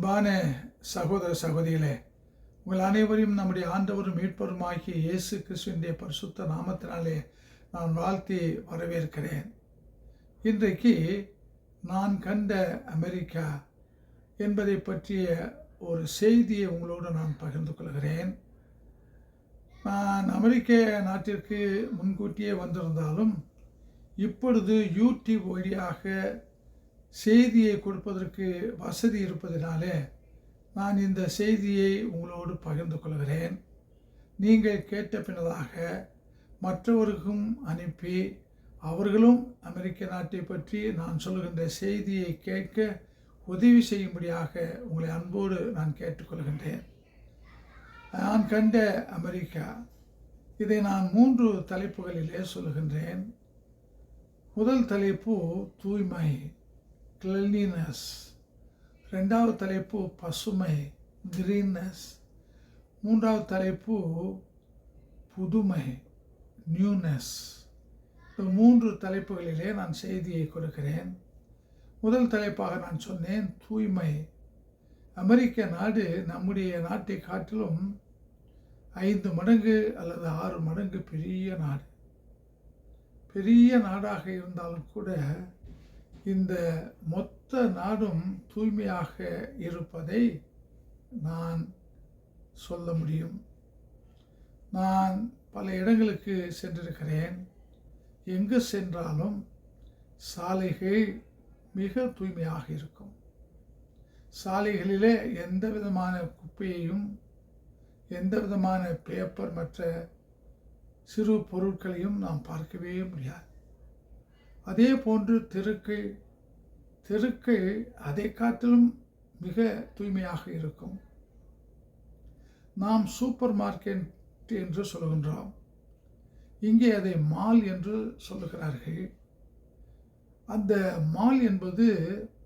அன்பான சகோதர சகோதரிகளே உங்கள் அனைவரையும் நம்முடைய ஆண்டவரும் மீட்பருமாகிய இயேசு கிறிஸ்துவினுடைய பரிசுத்த நாமத்தினாலே நான் வாழ்த்தி வரவேற்கிறேன். இன்றைக்கு நான் கண்ட அமெரிக்கா என்பதை பற்றிய ஒரு செய்தியை உங்களோடு நான் பகிர்ந்து கொள்கிறேன். நான் அமெரிக்க நாட்டிற்கு முன்கூட்டியே வந்திருந்தாலும் இப்பொழுது யூடியூப் வழியாக செய்தியை கொடுப்பதற்கு வசதி இருப்பதினாலே நான் இந்த செய்தியை உங்களோடு பகிர்ந்து கொள்கிறேன். நீங்கள் கேட்ட பின்னதாக மற்றவருக்கும் அனுப்பி அவர்களும் அமெரிக்க நாட்டை பற்றி நான் சொல்கின்ற செய்தியை கேட்க உதவி செய்யும்படியாக உங்களை அன்போடு நான் கேட்டுக்கொள்கின்றேன். நான் கண்ட அமெரிக்கா இதை நான் மூன்று தலைப்புகளிலே சொல்கின்றேன் முதல் தலைப்பு தூய்மை. கிளீனஸ் ரெண்டாவது தலைப்பு பசுமை கிரீன்னஸ் மூன்றாவது தலைப்பு புதுமை நியூனஸ் இந்த மூன்று தலைப்புகளிலே நான் செய்தியை கொடுக்கிறேன். முதல் தலைப்பாக நான் சொன்னேன் தூய்மை. அமெரிக்க நாடு நம்முடைய நாட்டை காட்டிலும் ஐந்து மடங்கு அல்லது ஆறு மடங்கு பெரிய நாடு. பெரிய நாடாக இருந்தாலும் கூட இந்த மொத்த நாடும் தூய்மையாக இருப்பதை நான் சொல்ல முடியும். நான் பல இடங்களுக்கு சென்றிருக்கிறேன். எங்கு சென்றாலும் சாலைகள் மிக தூய்மையாக இருக்கும். சாலைகளிலே எந்த விதமான குப்பையையும் எந்த விதமான பேப்பர் மற்ற சிறு பொருட்களையும் நாம் பார்க்கவே முடியாது. அதே போன்று தெருக்கு தெருக்கு அதை காட்டிலும் மிக தூய்மையாக இருக்கும். நாம் சூப்பர் மார்க்கெட் என்று சொல்கின்றோம். இங்கே அதை மால் என்று சொல்லுகிறார்கள். அந்த மால் என்பது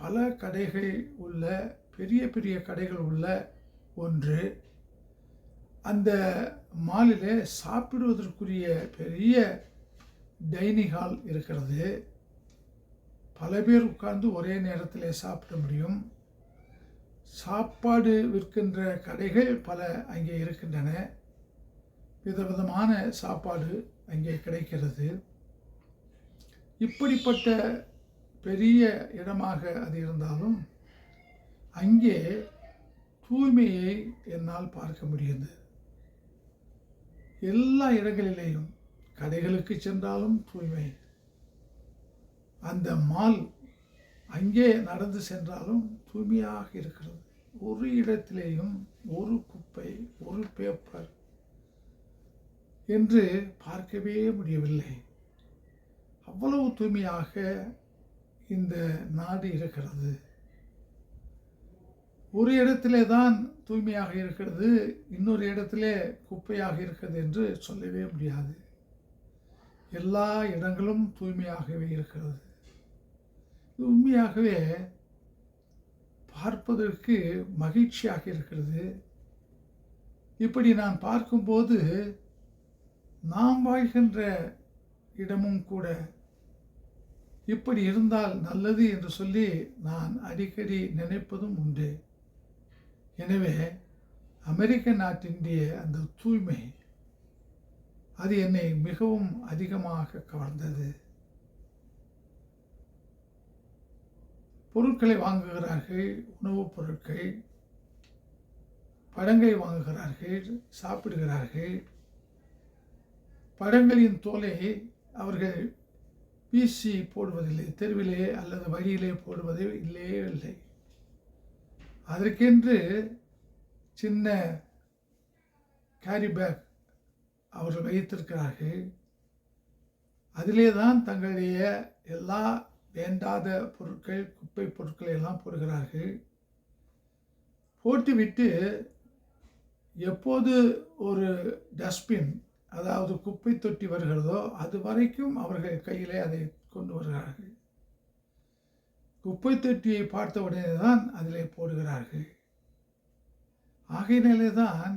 பல கடைகள் உள்ள பெரிய பெரிய கடைகள் உள்ள ஒன்று. அந்த மாலில் சாப்பிடுவதற்குரிய பெரிய டைனிங் ஹால் இருக்கிறது. பல பேர் உட்கார்ந்து ஒரே நேரத்தில் சாப்பிட முடியும். சாப்பாடு விற்கின்ற கடைகள் பல அங்கே இருக்கின்றன. விதவிதமான சாப்பாடு அங்கே கிடைக்கிறது. இப்படிப்பட்ட பெரிய இடமாக அது இருந்தாலும் அங்கே தூய்மையை என்னால் பார்க்க முடியுது. எல்லா இடங்களிலேயும் கடைகளுக்கு சென்றாலும் தூய்மை. அந்த மால் அங்கே நடந்து சென்றாலும் தூய்மையாக இருக்கிறது. ஒரு இடத்திலேயும் ஒரு குப்பை ஒரு பேப்பர் என்று பார்க்கவே முடியவில்லை. அவ்வளவு தூய்மையாக இந்த நாடு இருக்கிறது. ஒரு இடத்திலே தான் தூய்மையாக இருக்கிறது இன்னொரு இடத்திலே குப்பையாக இருக்கிறது என்று சொல்லவே முடியாது. எல்லா இடங்களும் தூய்மையாகவே இருக்கிறது. உண்மையாகவே பார்ப்பதற்கு மகிழ்ச்சியாக இருக்கிறது. இப்படி நான் பார்க்கும்போது நாம் வாழ்கின்ற இடமும் கூட இப்படி இருந்தால் நல்லது என்று சொல்லி நான் அடிக்கடி நினைப்பதும் உண்டு. எனவே அமெரிக்க நாட்டினுடைய அந்த தூய்மை அது என்னை மிகவும் அதிகமாக கவர்ந்தது. பொருட்களை வாங்குகிறார்கள் உணவுப் பொருட்கள் பழங்களை வாங்குகிறார்கள் சாப்பிடுகிறார்கள். பழங்களின் தோலை அவர்கள் வீசி போடுவதில்லை தெருவிலே அல்லது வழியிலே போடுவதே இல்லையே இல்லை. அதற்கென்று சின்ன கேரி பேக் அவர்கள் வைத்திருக்கிறார்கள். அதிலே தான் தங்களுடைய எல்லா வேண்டாத பொருட்கள் குப்பை பொருட்களை எல்லாம் போடுகிறார்கள். போட்டுவிட்டு எப்போது ஒரு டஸ்ட்பின் அதாவது குப்பை தொட்டி வருகிறதோ அது வரைக்கும் அவர்கள் கையிலே அதை கொண்டு வருகிறார்கள். குப்பை தொட்டியை பார்த்த உடனே தான் அதிலே போடுகிறார்கள். ஆகையினாலே தான்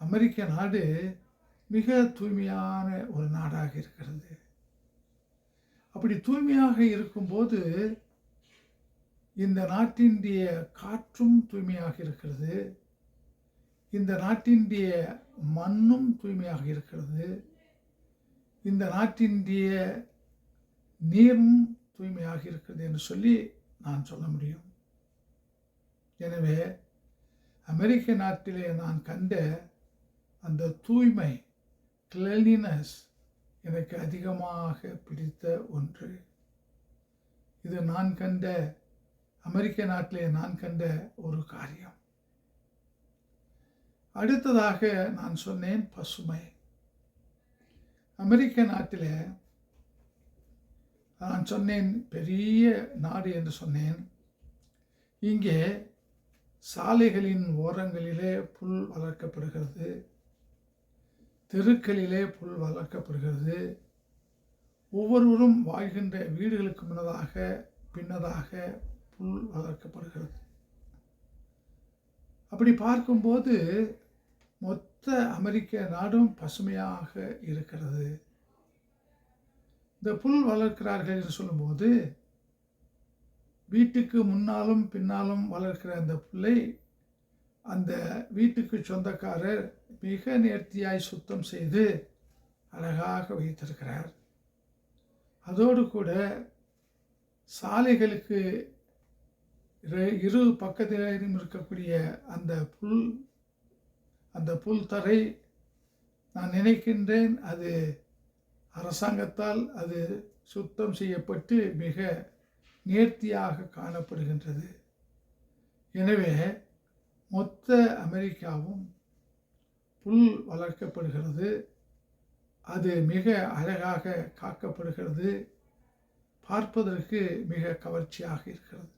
அமெரிக்க நாடு மிக தூய்மையான ஒரு நாடாக இருக்கிறது. அப்படி தூய்மையாக இருக்கும்போது இந்த நாட்டினுடைய காற்றும் தூய்மையாக இருக்கிறது. இந்த நாட்டினுடைய மண்ணும் தூய்மையாக இருக்கிறது. இந்த நாட்டினுடைய நீரும் தூய்மையாக இருக்கிறது என்று சொல்லி நான் சொல்ல முடியும். எனவே அமெரிக்க நாட்டிலே நான் கண்ட அந்த தூய்மை கிளெனினஸ் எனக்கு அதிகமாக பிடித்த ஒன்று. இது நான் கண்ட அமெரிக்க நாட்டிலே நான் கண்ட ஒரு காரியம். அடுத்ததாக நான் சொன்னேன் பசுமை. அமெரிக்க நாட்டில் நான் சொன்னேன் பெரிய நாடு என்று சொன்னேன். இங்கே சாலைகளின் ஓரங்களிலே புல் வளர்க்கப்படுகிறது. தெருக்களிலே புல் வளர்க்கப்படுகிறது. ஒவ்வொருவரும் வாழ்கின்ற வீடுகளுக்கு முன்னதாக பின்னதாக புல் வளர்க்கப்படுகிறது. அப்படி பார்க்கும்போது மொத்த அமெரிக்க நாடும் பசுமையாக இருக்கிறது. இந்த புல் வளர்க்கிறார்கள் என்று சொல்லும்போது வீட்டுக்கு முன்னாலும் பின்னாலும் வளர்க்கிற அந்த புல்லை அந்த வீட்டுக்கு சொந்தக்காரர் மிக நேர்த்தியாய் சுத்தம் செய்து அழகாக வைத்திருக்கிறார். அதோடு கூட சாலைகளுக்கு இரு- இரு பக்கத்திலும் இருக்கக்கூடிய அந்த புல் அந்த புல் தரை நான் நினைக்கின்றேன் அது அரசாங்கத்தால் அது சுத்தம் செய்யப்பட்டு மிக நேர்த்தியாக காணப்படுகின்றது. எனவே மொத்த அமெரிக்காவும் புல் வளர்க்கப்படுகிறது. அது மிக அழகாக காக்கப்படுகிறது. பார்ப்பதற்கு மிக கவர்ச்சியாக இருக்கிறது.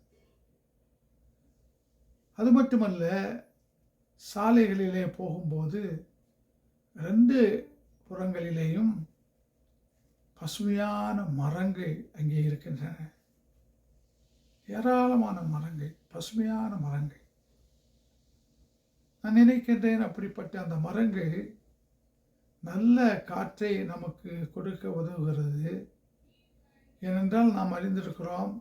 அது மட்டுமல்ல சாலைகளிலே போகும்போது ரெண்டு புறங்களிலேயும் பசுமையான மரங்கள் அங்கே இருக்கின்றன. ஏராளமான மரங்கள் பசுமையான மரங்கள். நான் நினைக்கின்றேன் அப்படிப்பட்ட அந்த மரங்கள் நல்ல காற்றை நமக்கு கொடுக்க உதவுகிறது. ஏனென்றால் நாம் அறிந்திருக்கிறோம்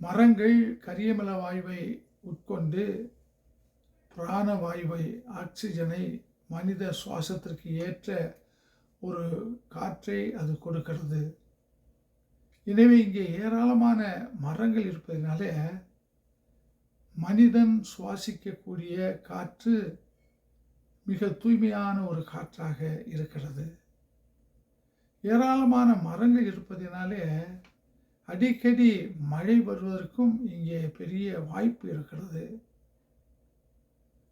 மரங்கள் கரியமல வாயுவை உட்கொண்டு பிராண வாயுவை ஆக்சிஜனை மனித சுவாசத்திற்கு ஏற்ற ஒரு காற்றை அது கொடுக்கிறது. எனவே இங்கே ஏராளமான மரங்கள் இருப்பதனால மனிதன் சுவாசிக்கக்கூடிய காற்று மிக தூய்மையான ஒரு காற்றாக இருக்கிறது. ஏராளமான மரங்கள் இருப்பதினாலே அடிக்கடி மழை வருவதற்கும் இங்கே பெரிய வாய்ப்பு இருக்கிறது.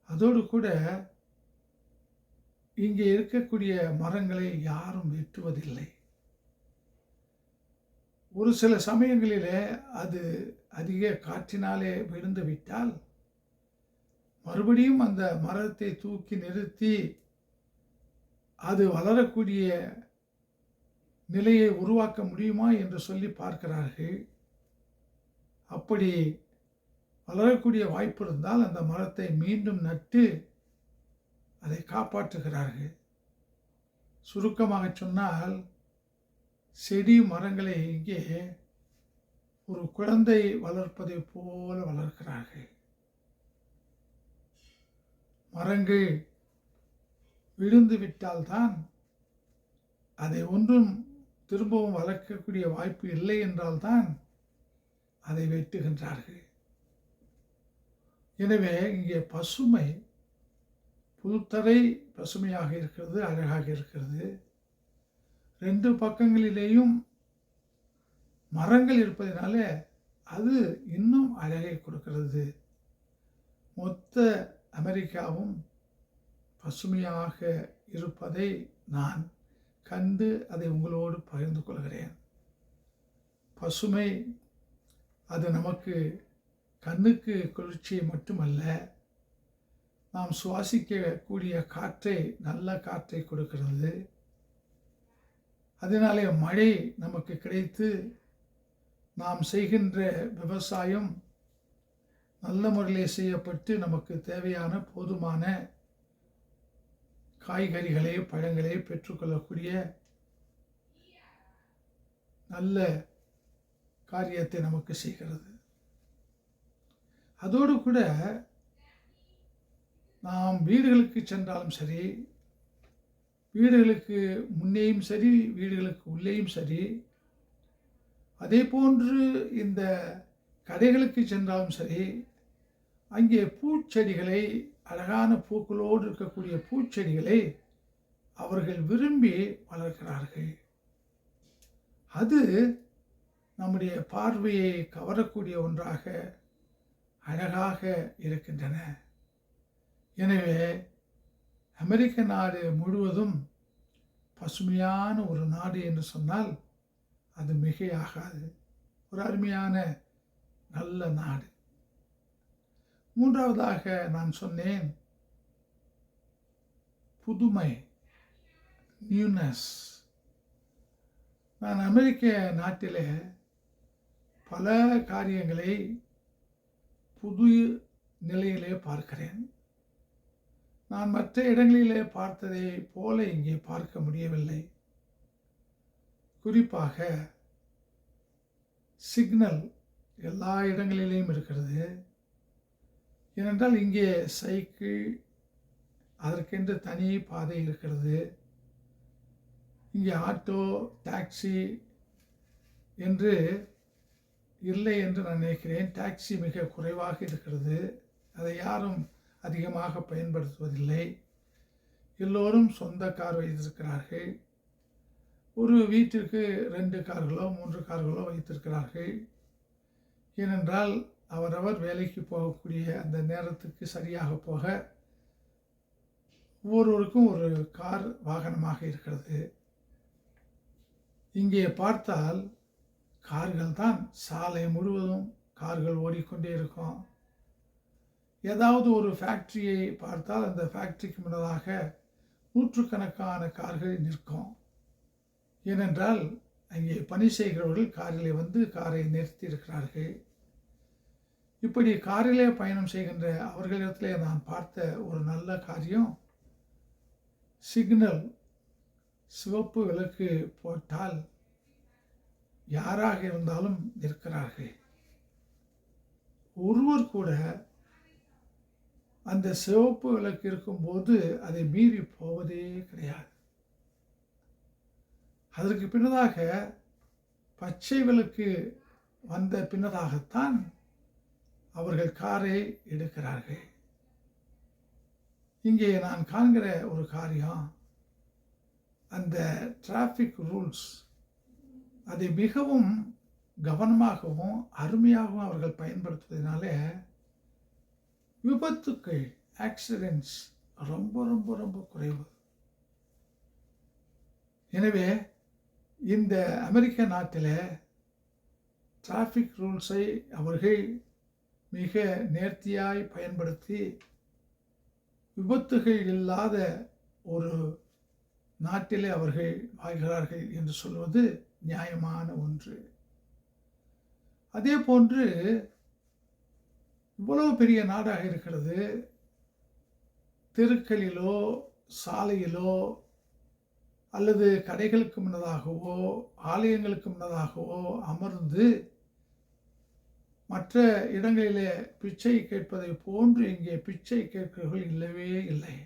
அதோடு கூட இங்கே இருக்கக்கூடிய மரங்களை யாரும் வெட்டுவதில்லை. ஒரு சில சமயங்களிலே அது அதிக காற்றினாலே விழுந்து விட்டால் மறுபடியும் அந்த மரத்தை தூக்கி நிறுத்தி அது வளரக்கூடிய நிலையை உருவாக்க முடியுமா என்று சொல்லி பார்க்கிறார்கள். அப்படி வளரக்கூடிய வாய்ப்பு இருந்தால் அந்த மரத்தை மீண்டும் நட்டு அதை காப்பாற்றுகிறார்கள். சுருக்கமாக சொன்னால் செடி மரங்களை இங்கே ஒரு குழந்தை வளர்ப்பதை போல வளர்க்கிறார்கள். மரங்கள் விழுந்து விட்டால்தான் அதை ஒன்றும் திரும்பவும் வளர்க்கக்கூடிய வாய்ப்பு இல்லை என்றால்தான் அதை வெட்டுகின்றார்கள். எனவே இங்கே பசுமை புதுத்தரை பசுமையாக இருக்கிறது அழகாக இருக்கிறது. ரெண்டு பக்கங்களிலேயும் மரங்கள் இருப்பதினால அது இன்னும் அழகை கொடுக்கிறது. மொத்த அமெரிக்காவும் பசுமையாக இருப்பதை நான் கண்டு அதை உங்களோடு பகிர்ந்து கொள்கிறேன். பசுமை அது நமக்கு கண்ணுக்கு குளிர்ச்சியை மட்டுமல்ல நாம் சுவாசிக்கக்கூடிய காற்றை நல்ல காற்றை கொடுக்கிறது. அதனாலே மழை நமக்கு கிடைத்து நாம் செய்கின்ற விவசாயம் நல்ல முறையிலே செய்யப்பட்டு நமக்கு தேவையான போதுமான காய்கறிகளை பழங்களை பெற்றுக்கொள்ளக்கூடிய நல்ல காரியத்தை நமக்கு செய்கிறது. அதோடு கூட நாம் வீடுகளுக்கு சென்றாலும் சரி வீடுகளுக்கு முன்னேயும் சரி வீடுகளுக்கு உள்ளேயும் சரி அதே போன்று இந்த கடைகளுக்கு சென்றாலும் சரி அங்கே பூச்செடிகளை அழகான பூக்களோடு இருக்கக்கூடிய பூச்செடிகளை அவர்கள் விரும்பி வளர்க்கிறார்கள். அது நம்முடைய பார்வையை கவரக்கூடிய ஒன்றாக அழகாக இருக்கின்றன. எனவே அமெரிக்க நாடு முழுவதும் பசுமையான ஒரு நாடு என்று சொன்னால் அது மிகையாகாது. ஒரு அருமையான நல்ல நாடு. மூன்றாவதாக நான் சொன்னேன் புதுமை நியூனஸ் நான் அமெரிக்க நாட்டில் பல காரியங்களை புது நிலையிலே பார்க்கிறேன். நான் மற்ற இடங்களிலே பார்த்ததை போல இங்கே பார்க்க முடியவில்லை. குறிப்பாக சிக்னல் எல்லா இடங்களிலேயும் இருக்கிறது. ஏனென்றால் இங்கே சைக்கிள் அதற்கென்று தனி பாதை இருக்கிறது. இங்கே ஆட்டோ டாக்ஸி என்று இல்லை என்று நான் நினைக்கிறேன். டாக்ஸி மிக குறைவாக இருக்கிறது. அதை யாரும் அதிகமாக பயன்படுத்துவதில்லை. எல்லோரும் சொந்த கார் வைத்திருக்கிறார்கள். ஒரு வீட்டிற்கு ரெண்டு கார்களோ மூன்று கார்களோ வைத்திருக்கிறார்கள். ஏனென்றால் அவரவர் வேலைக்கு போகக்கூடிய அந்த நேரத்துக்கு சரியாக போக ஒவ்வொருவருக்கும் ஒரு கார் வாகனமாக இருக்கிறது. இங்கே பார்த்தால் கார்கள் தான் சாலை முழுவதும் கார்கள் ஓடிக்கொண்டே இருக்கும். ஏதாவது ஒரு ஃபேக்ட்ரியை பார்த்தால் அந்த ஃபேக்ட்ரிக்கு முன்னதாக நூற்றுக்கணக்கான கார்கள் நிற்கும். ஏனென்றால் அங்கே பணி செய்கிறவர்கள் காரிலே வந்து காரை நிறுத்தி இருக்கிறார்கள் இப்படி காரிலே பயணம் செய்கின்ற அவர்களிடத்திலே நான் பார்த்த ஒரு நல்ல காரியம் சிக்னல் சிவப்பு விளக்கு போட்டால் யாராக இருந்தாலும் நிற்கிறார்கள். ஒருவர் கூட அந்த சிவப்பு விளக்கு இருக்கும்போது அதை மீறி போவதே கிடையாது. அதற்கு பின்னதாக பச்சை விளக்கு வந்த பின்னதாகத்தான் அவர்கள் காரை எடுக்கிறார்கள். இங்கே நான் காண்கிற ஒரு காரியம் அந்த டிராஃபிக் ரூல்ஸ் அதை மிகவும் கவனமாகவும் அருமையாகவும் அவர்கள் பயன்படுத்துவதனால விபத்துக்கள் ஆக்சிடென்ட்ஸ் ரொம்ப ரொம்ப ரொம்ப குறைவு. எனவே இந்த அமெரிக்க நாட்டில் டிராஃபிக் ரூல்ஸை அவர்கள் மிக நேர்த்தியாய் பயன்படுத்தி விபத்துகள் இல்லாத ஒரு நாட்டிலே அவர்கள் வாழ்கிறார்கள் என்று சொல்வது நியாயமான ஒன்று. அதே போன்று இவ்வளவு பெரிய நாடாக இருக்கிறது. தெருக்களிலோ சாலையிலோ அல்லது கடைகளுக்கு முன்னதாகவோ ஆலயங்களுக்கு முன்னதாகவோ அமர்ந்து மற்ற இடங்களிலே பிச்சை கேட்பதை போன்று இங்கே பிச்சை கேட்கிறவர்கள் இல்லவே இல்லை.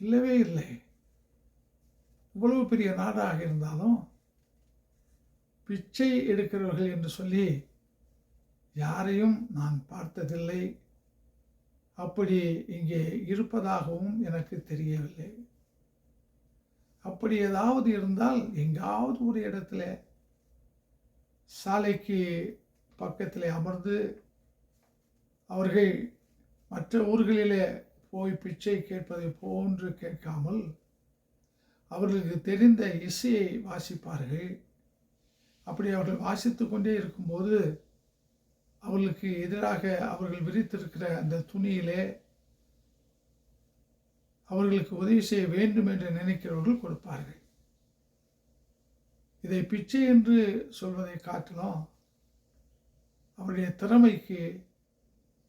இல்லவே இல்லை. இவ்வளவு பெரிய நாடாக இருந்தாலும் பிச்சை எடுக்கிறவர்கள் என்று சொல்லி யாரையும் நான் பார்த்ததில்லை. அப்படி இங்கே இருப்பதாகவும் எனக்கு தெரியவில்லை. அப்படி ஏதாவது இருந்தால் எங்காவது ஒரு இடத்துல சாலைக்கு பக்கத்தில் அமர்ந்து அவர்கள் மற்ற ஊர்களிலே போய் பிச்சை கேட்பதை போன்று கேட்காமல் அவர்களுக்கு தெரிந்த இசையை வாசிப்பார்கள். அப்படி அவர்கள் வாசித்து கொண்டே இருக்கும்போது அவர்களுக்கு எதிராக அவர்கள் விரித்திருக்கிற அந்த துணியிலே அவர்களுக்கு உதவி செய்ய வேண்டும் என்று நினைக்கிறவர்கள் கொடுப்பார்கள். இதை பிச்சை என்று சொல்வதை காட்டிலும் அவருடைய திறமைக்கு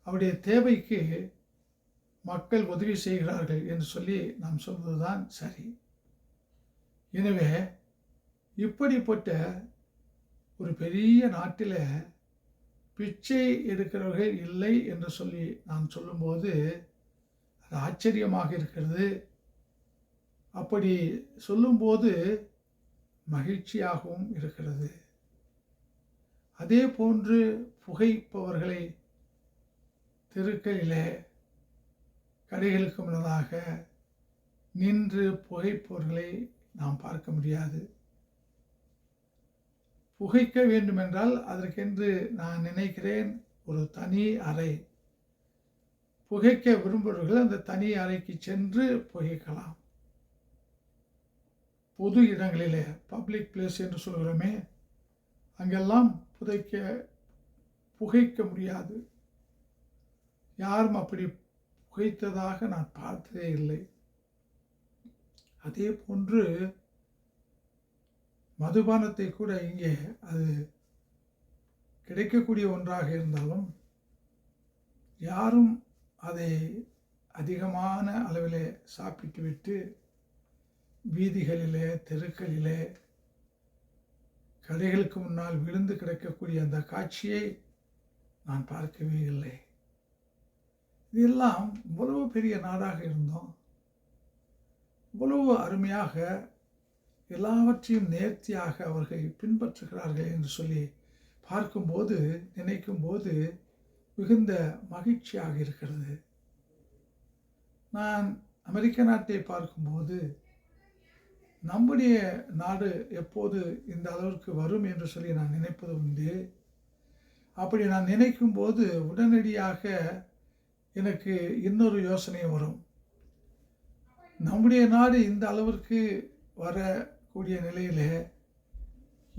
அவருடைய தேவைக்கு மக்கள் உதவி செய்கிறார்கள் என்று சொல்லி நாம் சொல்வதுதான் சரி. எனவே இப்படிப்பட்ட ஒரு பெரிய நாட்டில் பிச்சை எடுக்கிறவர்கள் இல்லை என்று சொல்லி நான் சொல்லும்போது அது ஆச்சரியமாக இருக்கிறது. அப்படி சொல்லும்போது மகிழ்ச்சியாகவும் இருக்கிறது. அதே போன்று புகைப்பவர்களை தெருக்களிலே கடைகளுக்கு முன்னதாக நின்று புகைப்பவர்களை நாம் பார்க்க முடியாது. புகைக்க வேண்டுமென்றால் அதற்கென்று நான் நினைக்கிறேன் ஒரு தனி அறை புகைக்க விரும்புபவர்கள் அந்த தனி அறைக்கு சென்று புகைக்கலாம். பொது இடங்களிலே பப்ளிக் பிளேஸ் என்று சொல்கிறோமே அங்கெல்லாம் புதைக்க புகைக்க முடியாது. யாரும் அப்படி புகைத்ததாக நான் பார்த்ததே இல்லை. அதே போன்று மதுபானத்தை கூட இங்கே அது கிடைக்கக்கூடிய ஒன்றாக இருந்தாலும் யாரும் அதை அதிகமான அளவிலே சாப்பிட்டு விட்டு வீதிகளிலே தெருக்களிலே கடைகளுக்கு முன்னால் விழுந்து கிடக்கக்கூடிய அந்த காட்சியை நான் பார்க்கவே இல்லை. இதெல்லாம் இவ்வளவு பெரிய நாடாக இருந்தோம். இவ்வளவு அருமையாக எல்லாவற்றையும் நேர்த்தியாக அவர்கள் பின்பற்றுகிறார்கள் என்று சொல்லி பார்க்கும்போது நினைக்கும்போது மிகுந்த மகிழ்ச்சியாக இருக்கிறது. நான் அமெரிக்க நாட்டை பார்க்கும்போது நம்முடைய நாடு எப்போது இந்த அளவிற்கு வரும் என்று சொல்லி நான் நினைப்பது உண்டு. அப்படி நான் நினைக்கும் போது உடனடியாக எனக்கு இன்னொரு யோசனை வரும். நம்முடைய நாடு இந்த அளவிற்கு வரக்கூடிய நிலையில்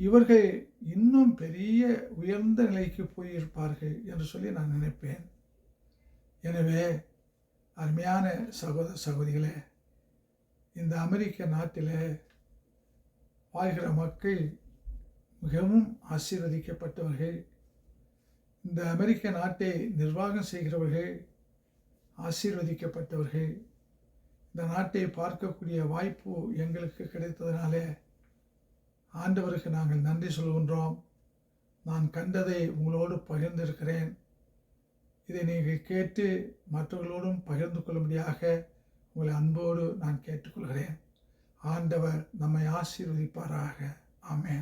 இவர்கள் இன்னும் பெரிய உயர்ந்த நிலைக்கு போயிருப்பார்கள் என்று சொல்லி நான் நினைப்பேன். எனவே அருமையான சகோதர சகோதரிகளே இந்த அமெரிக்க நாட்டில் வாழ்கிற மக்கள் மிகவும் ஆசீர்வதிக்கப்பட்டவர்கள். இந்த அமெரிக்க நாட்டை நிர்வாகம் செய்கிறவர்கள் ஆசீர்வதிக்கப்பட்டவர்கள். இந்த நாட்டை பார்க்கக்கூடிய வாய்ப்பு எங்களுக்கு கிடைத்ததுனாலே ஆண்டவருக்கு நாங்கள் நன்றி சொல்கின்றோம். நான் கண்டதை உங்களோடு பகிர்ந்திருக்கிறேன். இதை நீங்கள் கேட்டு மற்றவர்களோடும் பகிர்ந்து கொள்ளும்படியாக உங்களை அன்போடு நான் கேட்டுக்கொள்கிறேன். ஆண்டவர் நம்மை ஆசீர்வதிப்பாராக. ஆமேன்.